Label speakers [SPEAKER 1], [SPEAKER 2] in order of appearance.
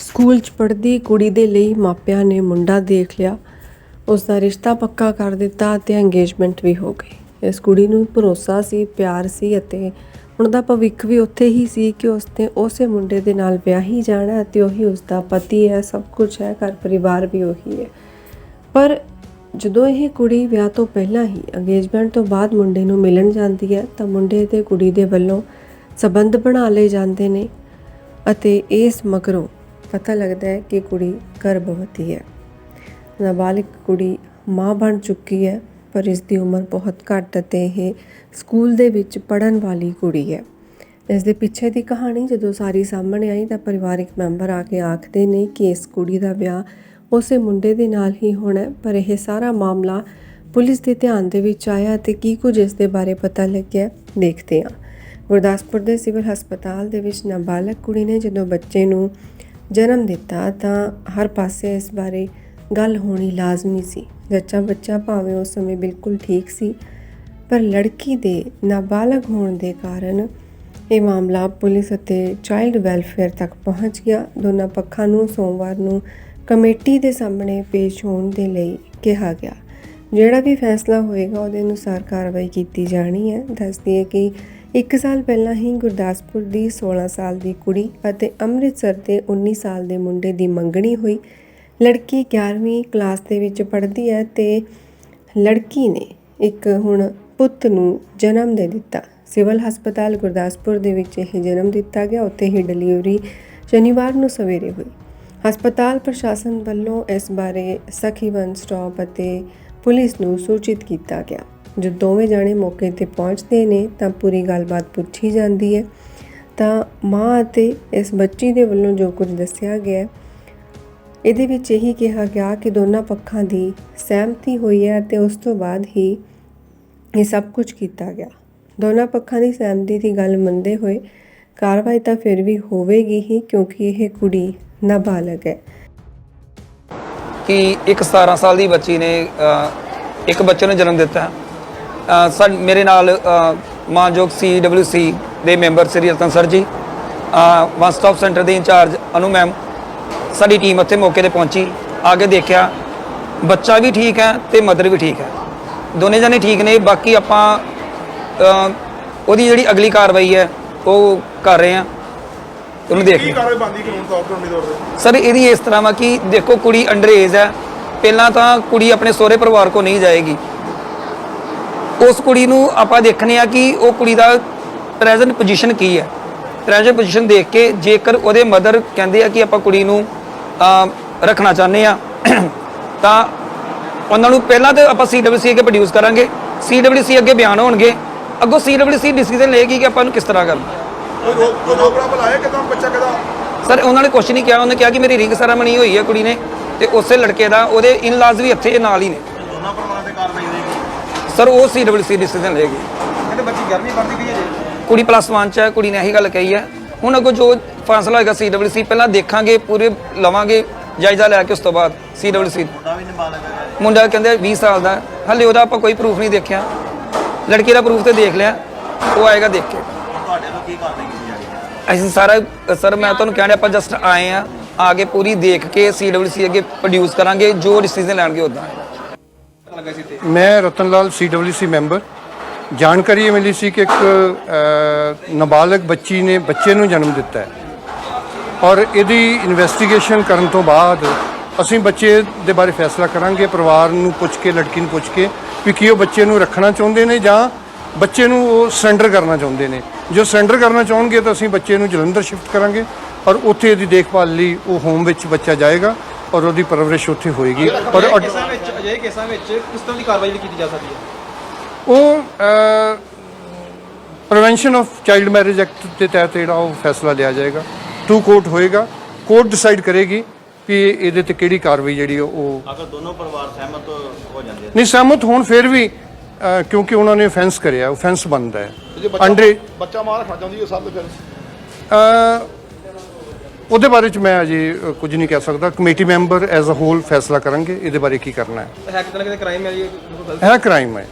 [SPEAKER 1] School 'ਚ ਪੜ੍ਹਦੀ ਕੁੜੀ ਦੇ ਲਈ ਮਾਪਿਆਂ ਨੇ ਮੁੰਡਾ ਦੇਖ ਲਿਆ। ਉਸ ਦਾ ਰਿਸ਼ਤਾ ਪੱਕਾ ਕਰ ਦਿੱਤਾ ਤੇ ਇੰਗੇਜਮੈਂਟ ਵੀ ਹੋ ਗਈ। ਇਸ ਕੁੜੀ ਨੂੰ ਭਰੋਸਾ ਸੀ, ਪਿਆਰ ਸੀ ਅਤੇ ਹੁਣ ਦਾ ਭਵਿੱਖ ਵੀ ਉੱਥੇ ਹੀ ਸੀ ਕਿ ਉਸਨੇ ਉਸੇ ਮੁੰਡੇ ਦੇ ਨਾਲ ਵਿਆਹ ਹੀ ਜਾਣਾ ਹੈ ਤੇ ਉਹੀ ਉਸ ਦਾ ਪਤੀ ਹੈ। ਸਭ ਕੁਝ ਹੈ, ਘਰ ਪਰਿਵਾਰ ਵੀ ਉਹੀ ਹੈ। ਪਰ ਜਦੋਂ ਇਹ ਕੁੜੀ ਵਿਆਹ ਤੋਂ ਪਹਿਲਾਂ ਹੀ ਅੰਗੇਜਮੈਂਟ ਤੋਂ ਬਾਅਦ ਮੁੰਡੇ ਨੂੰ ਮਿਲਣ ਜਾਂਦੀ ਹੈ ਤਾਂ ਮੁੰਡੇ ਤੇ ਕੁੜੀ ਦੇ ਵੱਲੋਂ ਸਬੰਧ ਬਣਾ ਲਏ ਜਾਂਦੇ ਨੇ ਅਤੇ ਇਸ ਮਗਰੋਂ ਪਤਾ ਲੱਗਦਾ ਹੈ ਕਿ ਕੁੜੀ ਗਰਭਵਤੀ ਹੈ। ਨਾਬਾਲਿਗ ਕੁੜੀ ਮਾਂ ਬਣ ਚੁੱਕੀ ਹੈ, ਪਰ ਇਸ ਦੀ ਉਮਰ ਬਹੁਤ ਘੱਟ ਅਤੇ ਇਹ ਸਕੂਲ ਦੇ ਵਿੱਚ ਪੜਨ ਵਾਲੀ ਕੁੜੀ ਹੈ। ਇਸ ਦੇ ਪਿੱਛੇ ਦੀ ਕਹਾਣੀ ਜਦੋਂ ਸਾਰੀ ਸਾਹਮਣੇ ਆਈ ਤਾਂ ਪਰਿਵਾਰਿਕ ਮੈਂਬਰ ਆ ਕੇ ਆਖਦੇ ਨੇ ਕਿ ਇਸ ਕੁੜੀ ਦਾ ਵਿਆਹ ਉਸੇ ਮੁੰਡੇ ਦੇ ਨਾਲ ਹੀ ਹੋਣਾ ਪਰ ਇਹ ਸਾਰਾ ਮਾਮਲਾ ਪੁਲਿਸ ਦੇ ਧਿਆਨ ਦੇ ਵਿੱਚ ਆਇਆ ਤੇ ਕੀ ਕੁਝ ਇਸ ਦੇ ਬਾਰੇ ਪਤਾ ਲੱਗਿਆ, ਦੇਖਦੇ ਹਾਂ। ਗੁਰਦਾਸਪੁਰ ਦੇ ਸਿਵਲ ਹਸਪਤਾਲ ਦੇ ਵਿੱਚ ਨਾਬਾਲਗ ਕੁੜੀ ਨੇ ਜਦੋਂ ਬੱਚੇ ਨੂੰ ਜਨਮ ਦਿੱਤਾ ਤਾਂ ਹਰ ਪਾਸੇ ਇਸ ਬਾਰੇ ਗੱਲ ਹੋਣੀ ਲਾਜ਼ਮੀ ਸੀ। ਜੱਚਾ ਬੱਚਾ ਭਾਵੇਂ ਉਸ ਸਮੇਂ ਬਿਲਕੁਲ ਠੀਕ ਸੀ, ਪਰ ਲੜਕੀ ਦੇ ਨਾਬਾਲਗ ਹੋਣ ਦੇ ਕਾਰਨ ਇਹ ਮਾਮਲਾ ਪੁਲਿਸ ਅਤੇ ਚਾਈਲਡ ਵੈਲਫੇਅਰ ਤੱਕ ਪਹੁੰਚ ਗਿਆ। ਦੋਨਾਂ ਪੱਖਾਂ ਨੂੰ ਸੋਮਵਾਰ ਨੂੰ ਕਮੇਟੀ ਦੇ ਸਾਹਮਣੇ ਪੇਸ਼ ਹੋਣ ਦੇ ਲਈ ਕਿਹਾ ਗਿਆ। ਜਿਹੜਾ ਵੀ ਫੈਸਲਾ ਹੋਏਗਾ, ਉਹਦੇ ਅਨੁਸਾਰ ਕਾਰਵਾਈ ਕੀਤੀ ਜਾਣੀ ਹੈ। ਦੱਸਦੀ ਹੈ ਕਿ ਇੱਕ ਸਾਲ ਪਹਿਲਾਂ ਹੀ ਗੁਰਦਾਸਪੁਰ ਦੀ 16 ਸਾਲ ਦੀ ਕੁੜੀ ਅਤੇ ਅੰਮ੍ਰਿਤਸਰ ਦੇ 19 ਸਾਲ ਦੇ ਮੁੰਡੇ ਦੀ ਮੰਗਣੀ ਹੋਈ। ਲੜਕੀ 11ਵੀਂ ਕਲਾਸ ਦੇ ਵਿੱਚ ਪੜ੍ਹਦੀ ਹੈ ਤੇ ਲੜਕੀ ਨੇ ਇੱਕ ਹੁਣ ਪੁੱਤ ਨੂੰ ਜਨਮ ਦੇ ਦਿੱਤਾ। ਸਿਵਲ ਹਸਪਤਾਲ ਗੁਰਦਾਸਪੁਰ ਦੇ ਵਿੱਚ ਇਹ ਜਨਮ ਦਿੱਤਾ ਗਿਆ। ਉੱਥੇ ਹੀ ਡਿਲੀਵਰੀ ਸ਼ਨੀਵਾਰ ਨੂੰ ਸਵੇਰੇ ਹੋਈ। ਹਸਪਤਾਲ ਪ੍ਰਸ਼ਾਸਨ ਵੱਲੋਂ ਇਸ ਬਾਰੇ ਸਖੀ ਵਨ ਸਟਾਪ ਅਤੇ ਪੁਲਿਸ ਨੂੰ ਸੂਚਿਤ ਕੀਤਾ ਗਿਆ। ਜਦ ਦੋਵੇਂ ਜਾਣੇ ਮੌਕੇ ਤੇ ਪਹੁੰਚਦੇ ਨੇ ਤਾਂ ਪੂਰੀ ਗੱਲਬਾਤ ਪੁੱਛੀ ਜਾਂਦੀ ਹੈ। ਤਾਂ ਮਾਂ ਅਤੇ ਇਸ ਬੱਚੀ ਦੇ ਵੱਲੋਂ ਜੋ ਕੁਝ ਦੱਸਿਆ ਗਿਆ ਇਹਦੇ ਵਿੱਚ ਇਹੀ ਕਿਹਾ ਗਿਆ ਕਿ ਦੋਨਾਂ ਪੱਖਾਂ ਦੀ ਸਹਿਮਤੀ ਹੋਈ ਹੈ ਤੇ ਉਸ ਤੋਂ ਬਾਅਦ ਹੀ ਇਹ ਸਭ ਕੁਝ ਕੀਤਾ ਗਿਆ। ਦੋਨਾਂ ਪੱਖਾਂ ਦੀ ਸਹਿਮਤੀ ਦੀ ਗੱਲ ਮੰਨਦੇ ਹੋਏ ਕਾਰਵਾਈ ਤਾਂ ਫਿਰ ਵੀ ਹੋਵੇਗੀ ਹੀ ਕਿਉਂਕਿ ਇਹ ਕੁੜੀ ਨਾਬਾਲਗ ਹੈ।
[SPEAKER 2] ਕਿ ਇੱਕ 17 ਸਾਲ ਦੀ ਬੱਚੀ ਨੇ ਅ, ਇੱਕ ਬੱਚੇ ਨੂੰ ਜਨਮ ਦਿੱਤਾ। ਹੈ। ਅ, ਸਾ ਮੇਰੇ ਨਾਲ ਮਾਨਯੋਗ ਸੀ ਦੇ member Shri Ratan sir ji one stop centre ਦੇ ਇੰਚਾਰਜ ਅਨੂ ਮੈਮ ਸਾਡੀ ਟੀਮ ਉੱਥੇ ਮੌਕੇ ਤੇ ਪਹੁੰਚੀ ਆ ਕੇ ਦੇਖਿਆ ਬੱਚਾ ਵੀ ਠੀਕ ਹੈ ਤੇ ਮਦਰ ਵੀ ਠੀਕ ਹੈ। ਦੋਨੇ ਜਣੇ ਠੀਕ ਨੇ ਬਾਕੀ ਆਪਾਂ ਉਹਦੀ ਜਿਹੜੀ ਅਗਲੀ ਕਾਰਵਾਈ ਹੈ ਉਹ ਕਰ ਰਹੇ ਹਾਂ। ਉਹਨੂੰ ਦੇਖ
[SPEAKER 3] ਕੀ
[SPEAKER 2] ਹਾਂ।
[SPEAKER 3] ਕਾਰਵਾਈ ਬੰਦੀ ਕਾਨੂੰਨ ਤੌਰ ਤੇ ਉਮੀਦਵਾਰ ਦੇ
[SPEAKER 2] ਸਰ ਇਹਦੀ ਇਸ ਤਰ੍ਹਾਂ ਵਾ ਕਿ ਦੇਖੋ ਕੁੜੀ ਅੰਡਰ ਏਜ ਹੈ ਪਹਿਲਾਂ ਤਾਂ ਕੁੜੀ ਆਪਣੇ ਸਹੁਰੇ ਪਰਿਵਾਰ ਕੋ ਨਹੀਂ ਜਾਏਗੀ। ਉਸ ਕੁੜੀ ਨੂੰ ਆਪਾਂ ਦੇਖਨੇ ਆ ਕਿ ਉਹ ਕੁੜੀ ਦਾ ਪ੍ਰੈਜ਼ੈਂਟ ਪੋਜੀਸ਼ਨ ਕੀ ਹੈ। ਪ੍ਰੈਜ਼ੈਂਟ ਪੋਜੀਸ਼ਨ ਦੇਖ ਕੇ ਜੇਕਰ ਉਹਦੇ ਮਦਰ ਕਹਿੰਦੇ ਆ ਕਿ ਆਪਾਂ ਕੁੜੀ ਨੂੰ ਰੱਖਣਾ ਚਾਹੁੰਦੇ ਆ ਤਾਂ ਉਹਨਾਂ ਨੂੰ ਪਹਿਲਾਂ ਤੇ ਆਪਾਂ ਸੀਡਬਲਯੂਸੀ ਅੱਗੇ ਪ੍ਰੋਡਿਊਸ ਕਰਾਂਗੇ। ਸੀਡਬਲਯੂਸੀ ਅੱਗੇ ਬਿਆਨ ਹੋਣਗੇ। ਅੱਗੋਂ ਸੀਡਬਲਯੂਸੀ ਡਿਸੀਜਨ ਲਏਗੀ ਕਿ ਆਪਾਂ ਨੂੰ ਕਿਸ ਤਰ੍ਹਾਂ ਕਰਨਾ।
[SPEAKER 3] ਕੋਈ ਰੋਕ ਕੋਈ ਰੋਕੜਾ ਬੁਲਾਇਆ ਕਿਦਾਂ? ਬੱਚਾ ਕਿਦਾ?
[SPEAKER 2] ਸਰ ਉਹਨਾਂ ਨੇ ਕੁਛ ਨਹੀਂ ਕਿਹਾ। ਉਹਨੇ ਕਿਹਾ ਕਿ ਮੇਰੀ ਰਿੰਗ ਸੈਰਾਮਨੀ ਹੋਈ ਹੈ ਕੁੜੀ ਨੇ ਤੇ ਉਸੇ ਲੜਕੇ ਦਾ ਉਹਦੇ ਇਨ ਲਾਜ਼ ਵੀ ਇੱਥੇ ਨਾਲ ਹੀ ਨੇ। ਸਰ ਉਹ ਸੀਡਬਲਯੂਸੀ ਡਿਸੀਜਨ ਲਏਗੀ
[SPEAKER 3] ਕਹਿੰਦੇ ਬੱਚੀ 11ਵੀਂ ਪੜ੍ਹਦੀ ਪਈ ਹੈ ਜੀ।
[SPEAKER 2] ਕੁੜੀ ਪਲੱਸ 1 ਚ ਹੈ ਕੁੜੀ ਨੇ ਇਹੀ ਗੱਲ ਕਹੀ ਹੈ। ਹੁਣ ਅੱਗੋਂ ਜੋ ਫੈਸਲਾ ਹੋਏਗਾ ਸੀਡਬਲਯੂਸੀ ਪਹਿਲਾਂ ਦੇਖਾਂਗੇ ਪੂਰੇ ਲਵਾਂਗੇ ਜਾਇਜ਼ਾ ਲੈ ਕੇ ਉਸ ਤੋਂ ਬਾਅਦ ਸੀਡਬਲਯੂਸੀ
[SPEAKER 3] ਮੁੰਡਾ ਵੀ ਨਾਬਾਲਗ ਹੈ।
[SPEAKER 2] ਮੁੰਡਾ ਕਹਿੰਦੇ 20 ਸਾਲ ਦਾ ਹੈ। ਹਲੇ ਉਹਦਾ ਆਪਾਂ ਕੋਈ ਪ੍ਰੂਫ ਨਹੀਂ ਦੇਖਿਆ। ਲੜਕੀ ਦਾ ਪ੍ਰੂਫ ਤੇ ਦੇਖ ਲਿਆ। ਉਹ ਆਏਗਾ ਦੇਖ ਕੇ। ਅਸੀਂ ਸਾਰਾ ਸਰ ਮੈਂ ਤੁਹਾਨੂੰ ਕਹਿਣਾ ਆਪਾਂ ਜਸਟ ਆਏ ਆ ਆ ਕੇ ਪੂਰੀ ਦੇਖ ਕੇ ਸੀਡਬਲਯੂਸੀ ਅੱਗੇ ਪ੍ਰੋਡਿਊਸ ਕਰਾਂਗੇ ਜੋ ਡਿਸੀਜਨ ਲੈਣਗੇ ਉਦਾਂ
[SPEAKER 4] ਮੈਂ ਰਤਨ ਲਾਲ ਸੀਡਬਲਯੂਸੀ ਮੈਂਬਰ ਜਾਣਕਾਰੀ ਇਹ ਮਿਲੀ ਸੀ ਕਿ ਇੱਕ ਨਾਬਾਲਗ ਬੱਚੀ ਨੇ ਬੱਚੇ ਨੂੰ ਜਨਮ ਦਿੱਤਾ ਹੈ। ਔਰ ਇਹਦੀ ਇਨਵੈਸਟੀਗੇਸ਼ਨ ਕਰਨ ਤੋਂ ਬਾਅਦ ਅਸੀਂ ਬੱਚੇ ਦੇ ਬਾਰੇ ਫੈਸਲਾ ਕਰਾਂਗੇ, ਪਰਿਵਾਰ ਨੂੰ ਪੁੱਛ ਕੇ, ਲੜਕੀ ਨੂੰ ਪੁੱਛ ਕੇ, ਵੀ ਕੀ ਉਹ ਬੱਚੇ ਨੂੰ ਰੱਖਣਾ ਚਾਹੁੰਦੇ ਨੇ ਜਾਂ ਬੱਚੇ ਨੂੰ ਉਹ ਸਰੈਂਡਰ ਕਰਨਾ ਚਾਹੁੰਦੇ ਨੇ। ਜੋ ਸਰੈਂਡਰ ਕਰਨਾ ਚਾਹਣਗੇ ਤਾਂ ਅਸੀਂ ਬੱਚੇ ਨੂੰ ਜਲੰਧਰ ਸ਼ਿਫਟ ਕਰਾਂਗੇ ਔਰ ਉੱਥੇ ਇਹਦੀ ਦੇਖਭਾਲ ਲਈ ਉਹ ਹੋਮ ਵਿੱਚ ਬੱਚਾ ਜਾਏਗਾ। ਔਰ ਉਹਦੀ ਪਰਵਰਿਸ਼ ਉੱਥੇ ਹੋਏਗੀ। ਔਰ
[SPEAKER 5] ਕੇਸਾਂ ਵਿੱਚ ਅਜਿਹੇ ਕੇਸਾਂ ਵਿੱਚ ਕਿਸ ਤਰ੍ਹਾਂ ਦੀ ਕਾਰਵਾਈ ਜਿਹੜੀ ਕੀਤੀ ਜਾ ਸਕਦੀ ਹੈ?
[SPEAKER 4] ਉਹ prevention of child marriage act ਦੇ ਤਹਿਤ ਜਿਹੜਾ ਉਹ ਫੈਸਲਾ ਲਿਆ ਜਾਏਗਾ। ਟੂ ਕੋਰਟ ਹੋਏਗਾ। ਕੋਰਟ ਡਿਸਾਈਡ ਕਰੇਗੀ ਕਿ ਇਹਦੇ ਤੇ ਕਿਹੜੀ ਕਾਰਵਾਈ ਜਿਹੜੀ ਉਹ
[SPEAKER 3] ਅਗਰ ਦੋਨੋਂ ਪਰਿਵਾਰ ਸਹਿਮਤ ਹੋ ਜਾਂਦੇ
[SPEAKER 4] ਨਹੀਂ ਸਹਿਮਤ ਹੋਣ ਫਿਰ ਵੀ ਅਹ, ਕਿਉਂਕਿ ਉਹਨਾਂ ਨੇ offense ਕਰਿਆ offense ਬਣਦਾ ਹੈ। ਅੰਡਰ
[SPEAKER 3] ਬੱਚਾ ਮਾਰ ਰੱਖਣਾ ਚਾਹੁੰਦੀ ਹੈ ਸਭ ਤੋਂ ਫਿਰ?
[SPEAKER 4] ਅਹ, ਉਹਦੇ ਬਾਰੇ ਚ ਮੈਂ ਅਜੇ ਕੁਝ ਨਹੀਂ ਕਹਿ ਸਕਦਾ। Committee member as a whole ਫੈਸਲਾ ਕਰਾਂਗੇ। ਇਹਦੇ ਬਾਰੇ ਕੀ ਕਰਨਾ ਹੈ?
[SPEAKER 5] ਹੈ ਕਿਤੇ ਨਾ ਕਿਤੇ ਕ੍ਰਾਈਮ ਹੈ ਜੀ
[SPEAKER 4] ਹੈ। ਕ੍ਰਾਈਮ ਹੈ।